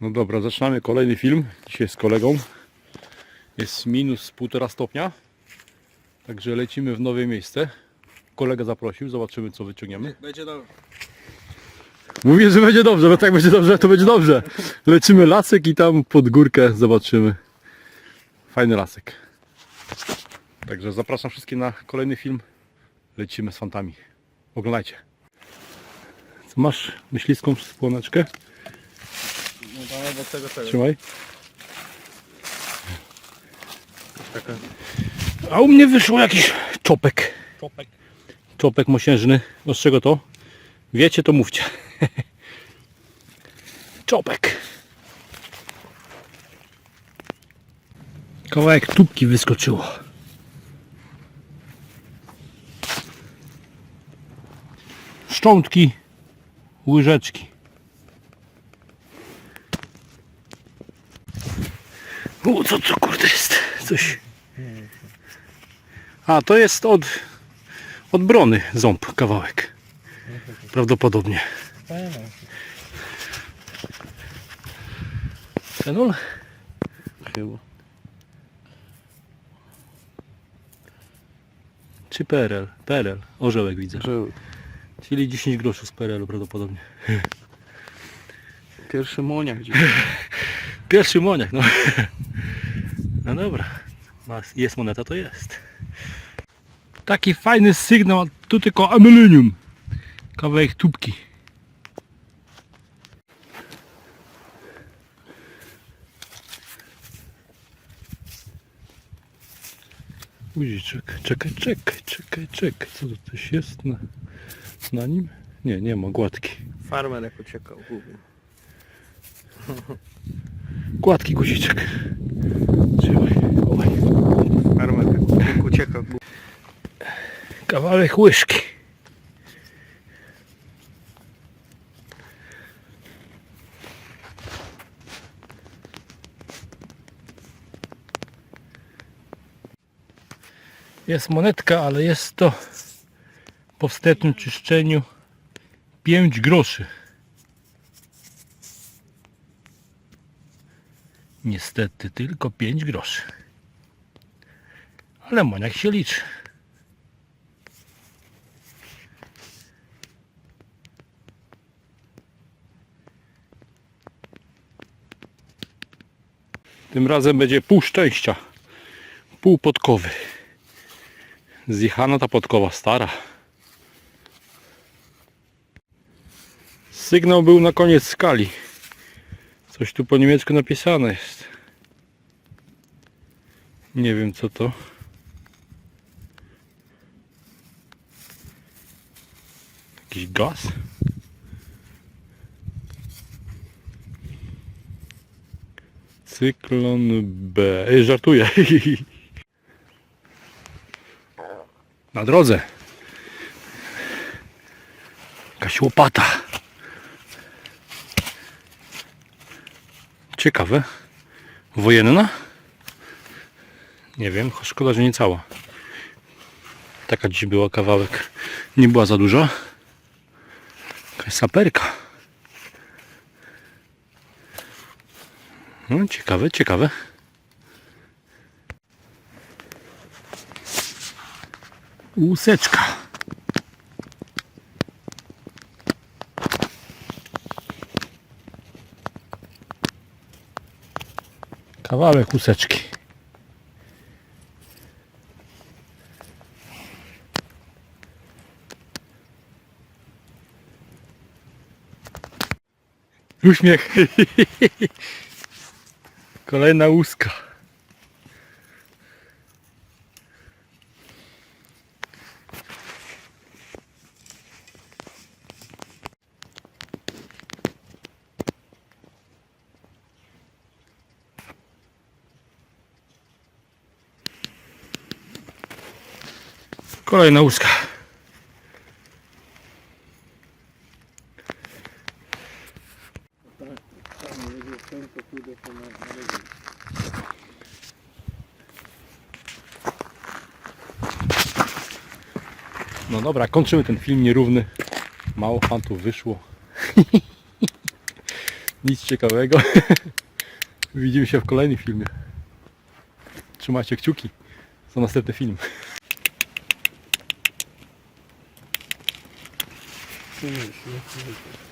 No dobra, zaczynamy kolejny film. Dzisiaj z kolegą. Jest minus półtora stopnia. Także lecimy w nowe miejsce. Kolega zaprosił, zobaczymy co wyciągniemy. Będzie dobrze. Mówię, że będzie dobrze, no tak będzie dobrze, to będzie dobrze. Lecimy lasek i tam pod górkę zobaczymy. Fajny lasek. Także zapraszam wszystkich na kolejny film. Lecimy z fantami. Oglądajcie. Co masz myśliską spłoneczkę? Obok tego tego. Trzymaj. Taka A u mnie wyszło jakiś czopek. czopek. Czopek mosiężny. No z czego to? Wiecie, to mówcie. Czopek. Kawałek tubki wyskoczyło. Szczątki, łyżeczki. U, co to kurde jest? Coś. A, to jest od, od brony ząb kawałek. Prawdopodobnie. Fenol? Chyba. Czy PRL? PRL. Orzełek widzę. Czyli 10 groszy z PRL-u prawdopodobnie. Pierwszy moniak gdzieś. Pierwszy moniak, no. No dobra. Jest moneta, to jest. Taki fajny sygnał, tu tylko aluminium. Kawałek tubki. Guziczek. Czekaj, czekaj, czekaj, czekaj. Co to coś jest na, na nim? Nie, nie ma gładki. Farmer jak uciekał gubił. Gładki guziczek. Kawałek łyżki. Jest monetka, ale jest to po wstecznym czyszczeniu 5 groszy. Niestety tylko 5 groszy. Ale moniak się liczy. Tym razem będzie pół szczęścia. Pół podkowy. Zjechana ta podkowa stara. Sygnał był na koniec skali. Coś tu po niemiecku napisane jest. Nie wiem co to. Jakiś gaz? Cyklon B. Ej, żartuję. Na drodze. Jakaś łopata. Ciekawe. Wojenna? Nie wiem, szkoda, że nie cała. Taka dziś była kawałek. Nie była za duża. Jakaś saperka. No, ciekawe, ciekawe. Łuseczka. Kawałek łuseczki. Uśmiech. Kolejna łuska. Kolejna łuska. No dobra, kończymy ten film nierówny. Mało fantów wyszło. Nic ciekawego. Widzimy się w kolejnym filmie. Trzymajcie kciuki za następny film. Nie, nie, nie, nie.